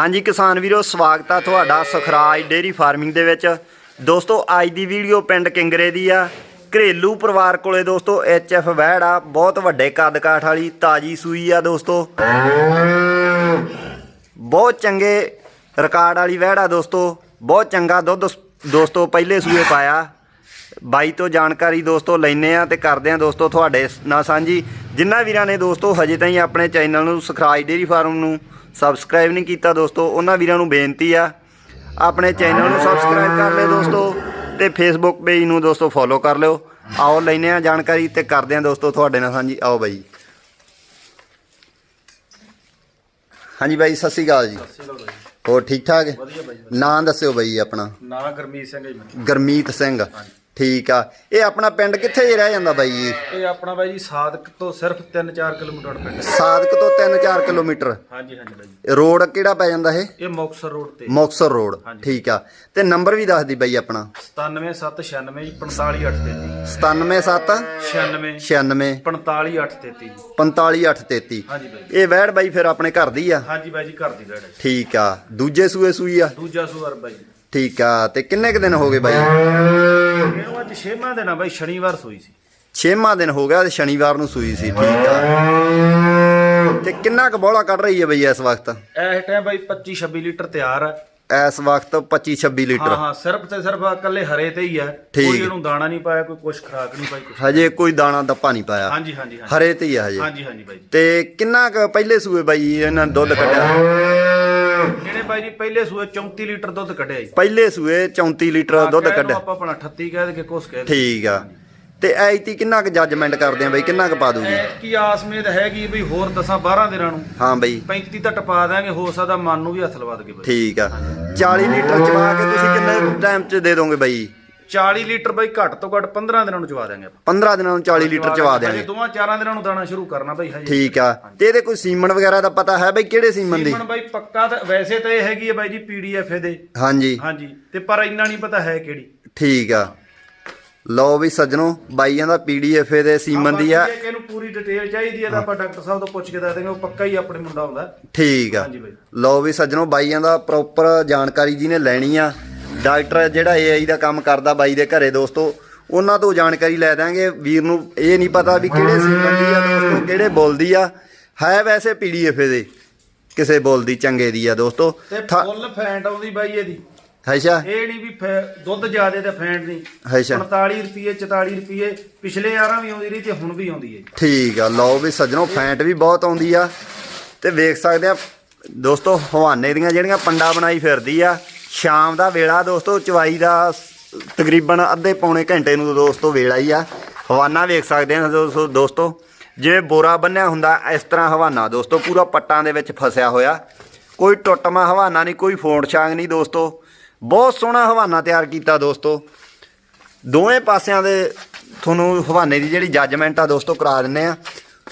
ਹਾਂਜੀ ਕਿਸਾਨ ਵੀਰੋ, ਸਵਾਗਤ ਆ ਤੁਹਾਡਾ ਸੁਖਰਾਜ ਡੇਰੀ ਫਾਰਮਿੰਗ ਦੇ ਵਿੱਚ। ਦੋਸਤੋ, ਅੱਜ ਦੀ ਵੀਡੀਓ ਪਿੰਡ ਕਿੰਗਰੇ ਦੀ ਆ। ਘਰੇਲੂ ਪਰਿਵਾਰ ਕੋਲੇ ਦੋਸਤੋ ਐਚ ਐਫ ਵੈੜ ਆ, ਬਹੁਤ ਵੱਡੇ ਕੱਦ ਕਾਠ ਵਾਲੀ ਤਾਜੀ ਸੂਈ ਆ ਦੋਸਤੋ। ਬਹੁਤ ਚੰਗੇ ਰਿਕਾਰਡ ਵਾਲੀ ਵੈੜ ਆ ਦੋਸਤੋ। ਬਹੁਤ ਚੰਗਾ ਦੁੱਧ ਦੋਸਤੋ, ਪਹਿਲੇ ਸੂਏ ਪਾਇਆ। ਬਾਈ ਤੋਂ ਜਾਣਕਾਰੀ ਦੋਸਤੋ ਲੈਨੇ ਆ ਤੇ ਕਰਦੇ ਆ ਦੋਸਤੋ ਤੁਹਾਡੇ ਨਾਲ ਸਾਂਝੀ। ਜਿਨ੍ਹਾਂ ਵੀਰਾਂ ਨੇ ਦੋਸਤੋ, ਹਜੇ ਤਾਈਂ ਆਪਣੇ ਚੈਨਲ ਨੂੰ ਸੁਖਰਾਜ ਡੇਰੀ ਫਾਰਮ ਨੂੰ ਸਬਸਕ੍ਰਾਈਬ ਨਹੀਂ ਕੀਤਾ ਦੋਸਤੋ ਉਹਨਾਂ ਵੀਰਾਂ ਨੂੰ ਬੇਨਤੀ ਆ ਆਪਣੇ ਚੈਨਲ ਨੂੰ ਸਬਸਕ੍ਰਾਈਬ ਕਰ ਲਿਓ ਦੋਸਤੋ ਤੇ ਫੇਸਬੁੱਕ ਪੇਜ ਨੂੰ ਦੋਸਤੋ ਫੋਲੋ ਕਰ ਲਿਓ। ਆਓ ਲੈਨੇ ਆ ਜਾਣਕਾਰੀ ਤੇ ਕਰਦੇ ਆ ਦੋਸਤੋ ਤੁਹਾਡੇ ਨਾਲ ਸਾਂਝੀ। ਆਓ ਬਾਈ। ਹਾਂਜੀ ਬਾਈ ਸਤਿ ਸ਼੍ਰੀ ਅਕਾਲ ਜੀ। ਹੋਰ ਠੀਕ ਠਾਕ? ਨਾਂ ਦੱਸਿਓ ਬਾਈ ਆਪਣਾ। ਨਾਂ ਗਰਮੀਤ ਸਿੰਘ ਹੈ ਜੀ। ਗਰਮੀਤ ਸਿੰਘ। ਠੀਕ ਆ। ਇਹ ਆਪਣਾ ਪਿੰਡ ਕਿੱਥੇ ਜੇ ਰਹਿ ਜਾਂਦਾ ਬਾਈ ਜੀ? ਇਹ ਆਪਣਾ ਬਾਈ ਜੀ ਸਾਦਕ ਤੋਂ ਸਿਰਫ 3-4 ਕਿਲੋਮੀਟਰ ਪਿੰਡ ਹੈ। ਸਾਦਕ ਤੋਂ 3-4 ਕਿਲੋਮੀਟਰ? ਹਾਂਜੀ ਹਾਂਜੀ ਬਾਈ ਜੀ। ਰੋਡ ਕਿਹੜਾ ਪੈ ਜਾਂਦਾ ਇਹ? ਇਹ ਮੁਕਤਸਰ ਰੋਡ ਤੇ। ਮੁਕਤਸਰ ਰੋਡ ਹਾਂਜੀ। ਠੀਕ ਆ। ਤੇ ਨੰਬਰ ਵੀ ਦੱਸ ਦੀ ਬਾਈ ਆਪਣਾ। 97796 ਜੀ 45833 977 96 96 45833 ਜੀ 45833 ਹਾਂਜੀ ਬਾਈ ਜੀ। ਇਹ ਵੈੜ ਬਾਈ ਫਿਰ ਆਪਣੇ ਘਰ ਦੀ ਆ? ਹਾਂਜੀ ਬਾਈ ਜੀ ਘਰ ਦੀ ਬੈੜ ਹੈ ਜੀ। ਠੀਕ ਆ। ਦੂਜੇ ਸੂਏ ਸੂਈ ਆ? ਦੂਜਾ ਸੂਰ ਬਾਈ ਜੀ। ਠੀਕ ਆ। ਤੇ ਕਿੰਨੇ ਕ ਦਿਨ ਹੋ ਗਏ ਬਾਈ? ਇਹਨੂੰ ਅੱਜ ਛੇਵਾਂ ਦਿਨ ਆ ਬਾਈ ਸ਼ਨੀਵਾਰ ਸੋਈ ਸੀ। ਛੇਵਾਂ ਦਿਨ ਹੋ ਗਿਆ ਤੇ ਸ਼ਨੀਵਾਰ ਨੂੰ ਸੂਈ ਸੀ ਠੀਕ ਆ। ਤੇ ਕਿੰਨਾ ਕ ਬੋਲਾ ਕੱਢ ਰਹੀ ਹੈ ਬਈ ਇਸ ਵਕਤ? ਇਸ ਟਾਈਮ ਬਾਈ 25 26 ਲੀਟਰ ਤਿਆਰ ਆ। ਇਸ ਵਕਤ 25 26 ਹਾਂ ਲੀਟਰ। ਹਾਂ ਸਿਰਫ ਤੇ ਸਿਰਫ ਇਕੱਲੇ ਹਰੇ ਤੇ ਹੀ ਆ। ਕੋਈ ਇਹਨੂੰ ਦਾਣਾ ਨਹੀਂ ਪਾਇਆ ਕੋਈ ਕੁਛ ਖਰਾਕ ਨਹੀਂ ਪਾਈ ਕੁਛ ਹਜੇ ਕੋਈ ਦਾਣਾ ਦੱਪਾ ਨਹੀਂ ਪਾਇਆ। ਹਾਂਜੀ ਹਾਂਜੀ ਹਰੇ ਤੇ ਹੀ ਆ ਹਜੇ। ਹਾਂਜੀ ਹਾਂਜੀ ਬਾਈ। ਤੇ ਕਿੰਨਾ ਕ ਪਹਿਲੇ ਸੂਏ ਬਾਈ ਇਹਨਾਂ ਦੁੱਧ ਕੱਢਿਆ? ਬਾਈ ਜੀ ਪਹਿਲੇ ਸੂਏ 34 ਲੀਟਰ ਦੁੱਧ ਕੱਢਿਆ ਜੀ। ਪਹਿਲੇ ਸੂਏ 34 ਲੀਟਰ ਦੁੱਧ ਕਹਿ ਲਓ ਕੱਢਿਆ। ਆਪਾਂ ਆਪਣਾ 38 ਕਹਿ ਦੇ ਕੇ ਕੁਛ ਕਹਿ ਦੇ। ਠੀਕ ਆ। ਤੇ ਐਤੀ ਕਿੰਨਾ ਕ ਜੱਜਮੈਂਟ ਕਰਦੇ ਆ ਬਈ? ਕਿੰਨਾ ਕ ਪਾ ਦੂਗੀ? ਕੀ ਆਸ ਮੇਦ ਹੈਗੀ ਵੀ ਹੋਰ ਦਸਾਂ 12 ਦਿਨਾਂ ਨੂੰ। ਹਾਂ ਬਈ। 35 ਤਾਂ ਟਪਾ ਦਾਂਗੇ ਹੋ ਸਕਦਾ ਮਨ ਨੂੰ ਵੀ ਹੱਥ ਲਵਾ ਦਗੇ ਬਾਈ। ਠੀਕ ਆ। 40 ਲੀਟਰ ਚਵਾ ਕੇ ਤੁਸੀਂ ਕਿੰਨੇ ਟਾਈਮ ਚ ਦੇ ਦੋਗੇ ਬਈ? 40 ਲੀਟਰ ਬਾਈ ਘੱਟ ਤੋਂ ਘੱਟ 15 ਦਿਨਾਂ ਨੂੰ ਚਵਾ ਦਾਂਗੇ ਆਪਾਂ। 15 ਦਿਨਾਂ ਨੂੰ 40 ਲੀਟਰ ਚਵਾ ਦਿਆਂਗੇ। ਦੋਵਾਂ ਚਾਰਾਂ ਦਿਨਾਂ ਨੂੰ ਦਾਣਾ ਸ਼ੁਰੂ ਕਰਨਾ ਬਾਈ ਹਜੇ। ਠੀਕ ਆ। ਤੇ ਇਹਦੇ ਕੋਈ ਸੀਮਨ ਵਗੈਰਾ ਦਾ ਪਤਾ ਹੈ ਬਈ ਕਿਹੜੇ ਸੀਮਨ ਦੀ? ਸੀਮਨ ਬਾਈ ਪੱਕਾ ਤਾਂ ਵੈਸੇ ਤਾਂ ਇਹ ਹੈਗੀ ਹੈ ਬਾਈ ਜੀ ਪੀਡੀਐਫ ਇਹਦੇ। ਹਾਂਜੀ। ਹਾਂਜੀ। ਤੇ ਪਰ ਇੰਨਾ ਨਹੀਂ ਪਤਾ ਹੈ ਕਿਹੜੀ। ਠੀਕ ਆ। ਲਓ ਵੀ ਸੱਜਣੋ ਬਾਈਆਂ ਦਾ ਪੀਡੀਐਫ ਦੇ ਸੀਮਨ ਦੀ ਆ। ਇਹਨੂੰ ਪੂਰੀ ਡਿਟੇਲ ਚਾਹੀਦੀ ਹੈ ਤਾਂ ਆਪਾਂ ਡਾਕਟਰ ਸਾਹਿਬ ਤੋਂ ਪੁੱਛ ਕੇ ਦੱਸ ਦਾਂਗੇ ਉਹ ਪੱਕਾ ਹੀ ਆਪਣੇ ਮੁੰਡਾ ਹੁੰਦਾ। ਠੀਕ ਆ। ਹਾਂਜੀ ਬਾਈ। ਲਓ ਵੀ ਸੱਜਣੋ ਬਾਈਆਂ ਦਾ ਪ੍ਰੋਪਰ ਜਾਣਕਾਰੀ ਜਿਹਨੇ ਲੈਣੀ ਆ ਡਾਕਟਰ ਜਿਹੜਾ ਏਆਈ ਦਾ ਕੰਮ ਕਰਦਾ ਬਾਈ ਦੇ ਘਰੇ ਦੋਸਤੋ ਉਹਨਾਂ ਤੋਂ ਜਾਣਕਾਰੀ ਲੈ ਦਾਂਗੇ। ਵੀਰ ਨੂੰ ਇਹ ਨਹੀਂ ਪਤਾ ਵੀ ਕਿਹੜੇ ਸੀਮਨ ਦੀ ਆ ਦੋਸਤੋ ਕਿਹੜੇ ਬੋਲਦੀ ਆ। ਹੈ ਵੈਸੇ ਪੀਡੀਐਫ ਦੇ ਕਿਸੇ ਬੋਲਦੀ ਚੰਗੇ ਦੀ ਆ ਦੋਸਤੋ। ਤੇ ਫੁੱਲ ਫੈਂਟ ਆਉਂਦੀ ਬਾਈ ਇਹਦੀ। ਅੱਛਾ। ਇਹ ਨਹੀਂ ਵੀ ਦੁੱਧ ਜ਼ਿਆਦੇ ਤੇ ਫੈਂਟ ਨਹੀਂ। ਅੱਛਾ। 45 ਰੁਪਏ 44 ਰੁਪਏ ਪਿਛਲੇ ਯਾਰਾਂ ਵੀ ਆਉਂਦੀ ਰਹੀ ਤੇ ਹੁਣ ਵੀ ਆਉਂਦੀ ਹੈ। ਠੀਕ ਆ ਲਓ ਵੀ ਸੱਜਣੋ ਫੈਂਟ ਵੀ ਬਹੁਤ ਆਉਂਦੀ ਆ। ਤੇ ਵੇਖ ਸਕਦੇ ਆ ਦੋਸਤੋ ਹਵਾਨੇ ਦੀਆਂ ਜਿਹੜੀਆਂ ਪੰਡਾ ਬਣਾਈ ਫਿਰਦੀ ਆ ਸ਼ਾਮ ਦਾ ਵੇਲਾ ਦੋਸਤੋ, ਚਵਾਈ ਦਾ ਤਕਰੀਬਨ ਅੱਧੇ ਪੌਣੇ ਘੰਟੇ ਨੂੰ ਦੋਸਤੋ ਵੇਲਾ ਹੀ ਆ। ਹਵਾਨਾ ਵੇਖ ਸਕਦੇ ਆ ਦੋਸਤੋ ਦੋਸਤੋ। ਜਿਵੇਂ ਬੋਰਾ ਬੰਨਿਆ ਹੁੰਦਾ, ਇਸ ਤਰ੍ਹਾਂ ਹਵਾਨਾ ਦੋਸਤੋ, ਪੂਰਾ ਪੱਟਾਂ ਦੇ ਵਿੱਚ ਫਸਿਆ ਹੋਇਆ। ਕੋਈ ਟੁੱਟਮਾ ਹਵਾਨਾ ਨਹੀਂ, ਕੋਈ ਫੋੜ ਛਾਂਗ ਨਹੀਂ ਦੋਸਤੋ। ਬਹੁਤ ਸੋਹਣਾ ਹਵਾਨਾ ਤਿਆਰ ਕੀਤਾ ਦੋਸਤੋ। ਦੋਵੇਂ ਪਾਸਿਆਂ ਦੇ ਤੁਹਾਨੂੰ ਹਵਾਨੇ ਦੀ ਜਿਹੜੀ ਜੱਜਮੈਂਟ ਆ ਦੋਸਤੋ, ਕਰਾ ਦਿੰਨੇ ਆ।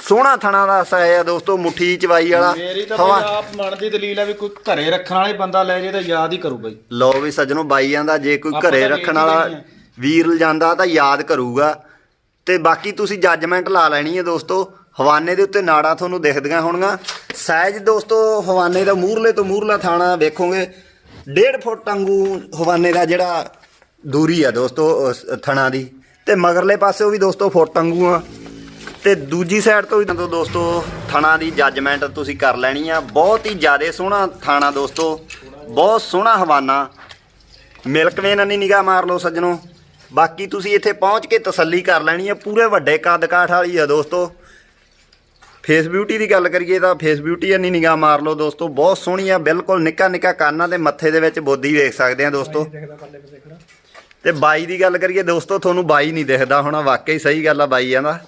ਸੋਹਣਾ ਥਣਾ ਦਾ ਸਾਇ ਆ ਦੋਸਤੋ ਮੁੱਠੀ ਚਵਾਈ ਵਾਲਾ। ਮੇਰੀ ਤਾਂ ਹਵਾ ਬਈ ਆਪ ਮਨ ਦੀ ਦਲੀਲ ਹੈ ਵੀ ਕੋਈ ਘਰੇ ਰੱਖਣ ਵਾਲੇ ਬੰਦਾ ਲੈ ਜੇ ਤਾਂ ਯਾਦ ਹੀ ਕਰੂ ਬਈ। ਲੋ ਵੀ ਸੱਜਣੋ ਬਾਈਆਂ ਦਾ ਜੇ ਕੋਈ ਆਪਾਂ ਘਰੇ ਤਾਂ ਰੱਖਣ ਵੇਚ ਹੀ ਵਾਲਾ ਲੈਣੀ। ਵੀਰ ਲਿਜਾਂਦਾ ਤਾਂ ਯਾਦ ਕਰੂਗਾ। ਤੇ ਬਾਕੀ ਤੁਸੀਂ ਜੱਜਮੈਂਟ ਲਾ ਲੈਣੀ ਹੈ ਦੋਸਤੋ ਹਵਾਨੇ ਦੇ ਉੱਤੇ ਨਾੜਾਂ ਤੁਹਾਨੂੰ ਦਿਖਦੀਆਂ ਹੋਣਗੀਆਂ। ਸਾਈਜ਼ ਦੋਸਤੋ ਹਵਾਨੇ ਦਾ ਮੂਰਲੇ ਤੋਂ ਮੂਰਲਾ ਥਾਣਾ ਵੇਖੋਗੇ। 1.5 ਫੁੱਟ ਵਾਂਗੂ ਹਵਾਨੇ ਦਾ ਜਿਹੜਾ ਦੂਰੀ ਆ ਦੋਸਤੋ ਉਸ ਥਣਾ ਦੀ। ਤੇ ਮਗਰਲੇ ਪਾਸੇ ਵੀ ਦੋਸਤੋ ਫੁੱਟ ਵਾਂਗੂ ਆ। ਤੇ ਦੂਜੀ ਸਾਈਡ ਤੋਂ ਵੀ ਤਾਂ ਦੋਸਤੋ, ਥਣਾ ਦੀ ਜੱਜਮੈਂਟ ਤੁਸੀਂ ਕਰ ਲੈਣੀ ਆ। ਬਹੁਤ ਹੀ ਜ਼ਿਆਦਾ ਸੋਹਣਾ ਥਾਣਾ ਦੋਸਤੋ, ਬਹੁਤ ਸੋਹਣਾ ਹਵਾਨਾ। ਮਿਲਕ ਵੇਨ ਨਹੀਂ ਨਿਗਾਹ ਮਾਰ ਲਓ ਸੱਜਣੋ। ਬਾਕੀ ਤੁਸੀਂ ਇੱਥੇ ਪਹੁੰਚ ਕੇ ਤਸੱਲੀ ਕਰ ਲੈਣੀ ਹੈ ਪੂਰੇ ਵੱਡੇ ਕੱਦ ਕਾਠ ਵਾਲੀ ਆ ਦੋਸਤੋ। ਫੇਸ ਬਿਊਟੀ ਦੀ ਗੱਲ ਕਰੀਏ ਤਾਂ ਫੇਸ ਬਿਊਟੀ ਨਹੀਂ ਨਿਗਾਹ ਮਾਰ ਲਓ ਦੋਸਤੋ, ਬਹੁਤ ਸੋਹਣੀ ਆ, ਬਿਲਕੁਲ ਨਿੱਕਾ ਨਿੱਕਾ ਕੰਨਾਂ ਤੇ ਮੱਥੇ ਦੇ ਵਿੱਚ ਬੋਦੀ ਵੇਖ ਸਕਦੇ ਆ ਦੋਸਤੋ। ਤੇ ਬਾਈ ਦੀ ਗੱਲ ਕਰੀਏ ਦੋਸਤੋ, ਤੁਹਾਨੂੰ ਬਾਈ ਨਹੀਂ ਦਿਖਦਾ ਹੋਣਾ, ਵਾਕਈ ਸਹੀ ਗੱਲ ਆ ਬਾਈ ਆ ਦਾ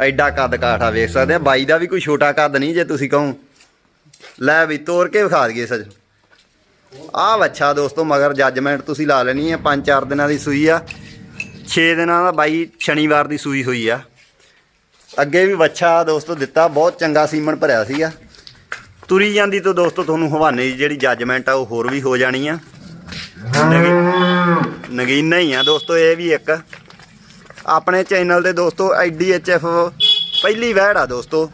ਐਡਾ ਕੱਦ ਕਾਠਾ ਵੇਖ ਸਕਦੇ ਆ। ਬਾਈ ਦਾ ਵੀ ਕੋਈ ਛੋਟਾ ਕੱਦ ਨਹੀਂ ਜੇ ਤੁਸੀਂ ਕਹੋ। ਲੈ ਵੀ ਤੋੜ ਕੇ ਵਿਖਾ ਦਈਏ ਸੱਜ ਆਹ ਵੱਛਾ ਦੋਸਤੋ, ਮਗਰ ਜੱਜਮੈਂਟ ਤੁਸੀਂ ਲਾ ਲੈਣੀ ਹੈ 5-4 ਦਿਨਾਂ ਦੀ ਸੂਈ ਆ। 6 ਦਿਨਾਂ ਦਾ ਬਾਈ ਸ਼ਨੀਵਾਰ ਦੀ ਸੂਈ ਹੋਈ ਆ। ਅੱਗੇ ਵੀ ਵੱਛਾ ਦੋਸਤੋ ਦਿੱਤਾ। ਬਹੁਤ ਚੰਗਾ ਸੀਮਨ ਭਰਿਆ ਸੀਗਾ। ਤੁਰੀ ਜਾਂਦੀ ਤੋਂ ਦੋਸਤੋ ਤੁਹਾਨੂੰ ਹਵਾਨੇ ਦੀ ਜਿਹੜੀ ਜੱਜਮੈਂਟ ਆ, ਉਹ ਹੋਰ ਵੀ ਹੋ ਜਾਣੀ ਆ। ਨਗੀਨਾ ਹੀ ਆ ਦੋਸਤੋ, ਇਹ ਵੀ ਇੱਕ। ਆਪਣੇ ਚੈਨਲ ਤੇ ਦੋਸਤੋ ਐਡੀਐਚਐਫ ਪਹਿਲੀ ਵਹਿੜ ਆ ਦੋਸਤੋ।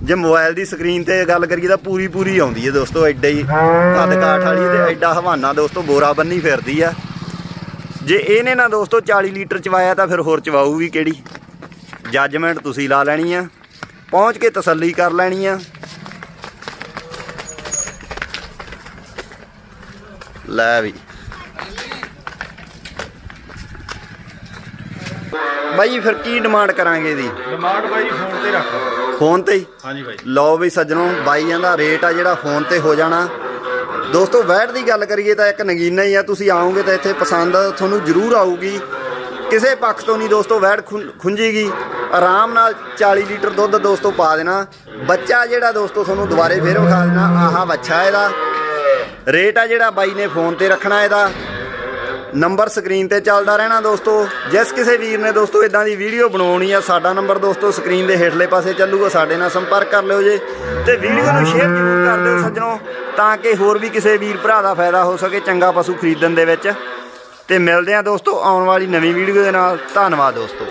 ਜੇ ਮੋਬਾਈਲ ਦੀ ਸਕਰੀਨ ਤੇ ਗੱਲ ਕਰੀਏ ਤਾਂ ਪੂਰੀ ਪੂਰੀ ਆਉਂਦੀ ਹੈ ਦੋਸਤੋ, ਐਡਾ ਹੀ ਕੱਦ ਕਾਠ ਵਾਲੀ ਤੇ ਐਡਾ ਹਵਾਨਾ ਦੋਸਤੋ, ਬੋਰਾ ਬੰਨੀ ਫਿਰਦੀ ਆ। ਜੇ ਇਹਨੇ ਨਾ ਦੋਸਤੋ 40 ਲੀਟਰ ਚਵਾਇਆ ਤਾਂ ਫਿਰ ਹੋਰ ਚਵਾਊ ਵੀ ਕਿਹੜੀ? ਜੱਜਮੈਂਟ ਤੁਸੀਂ ਲਾ ਲੈਣੀ ਆ, ਪਹੁੰਚ ਕੇ ਤਸੱਲੀ ਕਰ ਲੈਣੀ ਆ। ਲੈ ਵੀ। ਬਾਈ ਫਿਰ ਕੀ ਡਿਮਾਂਡ ਕਰਾਂਗੇ ਇਹਦੀ? ਡਿਮਾਂਡ ਬਾਈ ਫੋਨ ਤੇ ਰੱਖ ਫੋਨ ਤੇ ਹੀ? ਹਾਂਜੀ ਬਾਈ। ਲਓ ਵੀ ਸੱਜਣੋ ਬਾਈਆਂ ਦਾ ਰੇਟ ਆ ਜਿਹੜਾ ਫੋਨ ਤੇ ਹੋ ਜਾਣਾ। ਦੋਸਤੋ ਵੈਟ ਦੀ ਗੱਲ ਕਰੀਏ ਤਾਂ ਇੱਕ ਨਗੀਨਾ ਹੀ ਆ। ਤੁਸੀਂ ਆਓਗੇ ਤਾਂ ਇੱਥੇ ਪਸੰਦ ਤੁਹਾਨੂੰ ਜ਼ਰੂਰ ਆਊਗੀ। ਕਿਸੇ ਪੱਖ ਤੋਂ ਨਹੀਂ ਦੋਸਤੋ ਵੈਟ ਖੁੰਝੇਗੀ। ਆਰਾਮ ਨਾਲ 40 ਲੀਟਰ ਦੁੱਧ ਦੋਸਤੋ ਪਾ ਦੇਣਾ। ਬੱਚਾ ਜਿਹੜਾ ਦੋਸਤੋ ਤੁਹਾਨੂੰ ਦੁਬਾਰੇ ਫੇਰ ਵਿਖਾ ਦੇਣਾ ਆਹਾ ਬੱਚਾ ਇਹਦਾ। ਰੇਟ ਆ ਜਿਹੜਾ ਬਾਈ ਨੇ ਫੋਨ ਤੇ ਰੱਖਣਾ ਇਹਦਾ। ਨੰਬਰ ਸਕਰੀਨ ਤੇ ਚੱਲਦਾ ਰਹਿਣਾ ਦੋਸਤੋ। ਜਿਸ ਕਿਸੇ ਵੀਰ ਨੇ ਦੋਸਤੋ ਇਦਾਂ ਦੀ ਵੀਡੀਓ ਬਣਾਉਣੀ ਆ, ਸਾਡਾ ਨੰਬਰ ਦੋਸਤੋ ਸਕਰੀਨ ਦੇ ਹੇਠਲੇ ਪਾਸੇ ਚੱਲੂਗਾ, ਸਾਡੇ ਨਾਲ ਸੰਪਰਕ ਕਰ ਲਿਓ ਜੇ। ਤੇ ਵੀਡੀਓ ਨੂੰ ਸ਼ੇਅਰ ਜ਼ਰੂਰ ਕਰ ਦਿਓ ਸੱਜਣੋ, ਤਾਂ ਕਿ ਹੋਰ ਵੀ ਕਿਸੇ ਵੀਰ ਭਰਾ ਦਾ ਫਾਇਦਾ ਹੋ ਸਕੇ ਚੰਗਾ ਪਸ਼ੂ ਖਰੀਦਣ ਦੇ ਵਿੱਚ। ਤੇ ਮਿਲਦੇ ਆ ਦੋਸਤੋ ਆਉਣ ਵਾਲੀ ਨਵੀਂ ਵੀਡੀਓ ਦੇ ਨਾਲ। ਧੰਨਵਾਦ ਦੋਸਤੋ।